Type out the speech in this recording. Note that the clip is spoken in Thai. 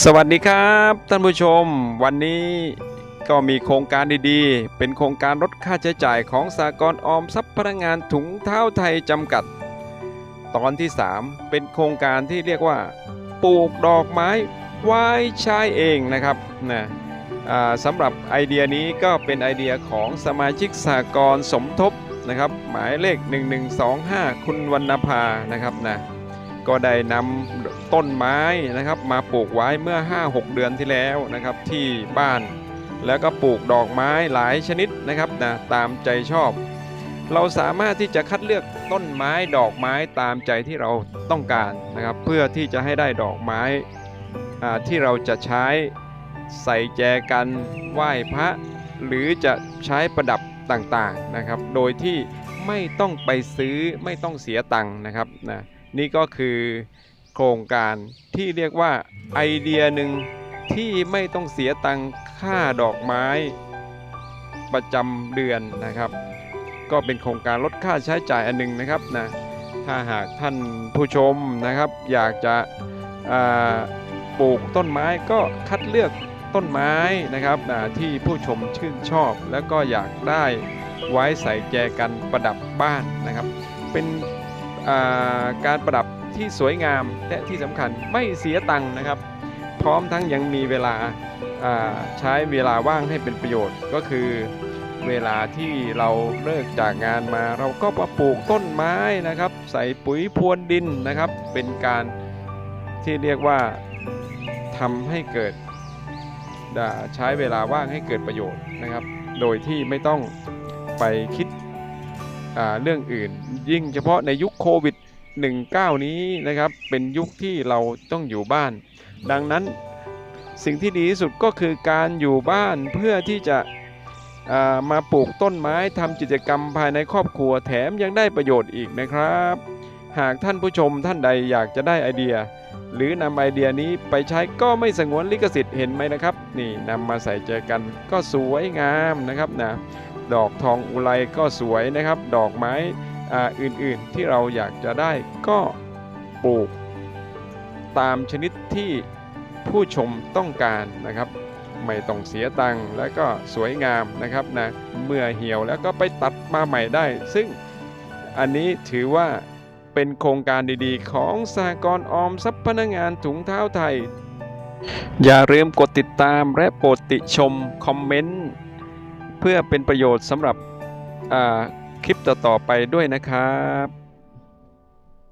สวัสดีครับท่านผู้ชม วันนี้ก็มีโครงการดีๆ เป็นโครงการลดค่าใช้จ่ายของสากลออมทรัพย์พนักงานถุงเท้าไทยจำกัด ตอนที่ 3 เป็นโครงการที่เรียกว่า ปลูกดอกไม้ไว้ใช้เองนะครับนะสำหรับไอเดียนี้ก็เป็นไอเดียของสมาชิกสากลสมทบนะครับ หมายเลข 1125 คุณวรรณภานะครับนะ ก็ได้นำต้นไม้นะครับ มาปลูกไว้เมื่อ 5-6 เดือนที่แล้วนะครับที่บ้าน แล้วก็ปลูกดอกไม้หลายชนิดนะครับนะตามใจชอบ เราสามารถที่จะคัดเลือกต้นไม้ดอกไม้ตามใจที่เราต้องการนะครับ เพื่อที่จะให้ได้ดอกไม้อ่าที่เราจะใช้ใส่แจกันไหว้พระ หรือจะใช้ประดับต่างๆนะครับ โดยที่ไม่ต้องไปซื้อไม่ต้องเสียตังค์นะครับนะ นี่ก็คือโครงการที่เรียกว่าไอเดียหนึ่งที่ไม่ต้องเสียตังค่าดอกไม้ ประจำเดือนนะครับ ก็เป็นโครงการลดค่าใช้จ่ายอันหนึงนะครับนะถ้าหากท่านผู้ชมนะครับ อยากจะปลูกต้นไม้ก็คัดเลือกต้นไม้นะครับนะที่ผู้ชมชื่นชอบ แล้วก็อยากได้ไว้ใส่แจกันประดับบ้านนะครับ เป็น การประดับที่สวยงามและที่สำคัญไม่เสียตังค์นะครับ พร้อมทั้งยังมีเวลาาใช้เวลาว่างให้เป็นประโยชน์ก็คือเวลาที่เราเลิกจากงานมาเราก็มาปลูกต้นไม้นะครับ ใส่ปุ๋ยพรวนดินนะครับ เป็นการที่เรียกว่าทำให้เกิดใช้เวลาว่างให้เกิดประโยชน์นะครับ โดยที่ไม่ต้องไปคิด เรื่องอื่น ยิ่งเฉพาะในยุคโควิด 19 นี้นะครับ เป็นยุคที่เราต้องอยู่บ้าน ดังนั้นสิ่งที่ดีที่สุดก็คือการอยู่บ้านเพื่อที่จะามาปลูกต้นไม้ทำกิจกรรมภายในครอบครัวแถมยังได้ประโยชน์อีกนะครับ หากท่านผู้ชมท่านใดอยากจะได้ไอเดีย หรือนำไอเดียนี้ไปใช้ก็ไม่สงวนลิขสิทธิ์เห็นไหมนะครับ นี่นำมาใส่ใจกันก็สวยงามนะครับนะดอกทองอุไรก็สวยนะครับ ดอกไม้ออื่นๆที่เราอยากจะได้ก็ปลูก ตามชนิดที่ผู้ชมต้องการนะครับ ไม่ต้องเสียตังค์และก็สวยงามนะครับนะเมื่อเหี่ยวแล้วก็ไปตัดมาใหม่ได้ ซึ่งอันนี้ถือว่า เป็นโครงการดีๆ ของสากลออมทรัพย์พนักงานถุงเท้าไทย อย่าลืมกดติดตามและโปรดติชมคอมเมนต์เพื่อเป็นประโยชน์สำหรับคลิปต่อๆไปด้วยนะครับ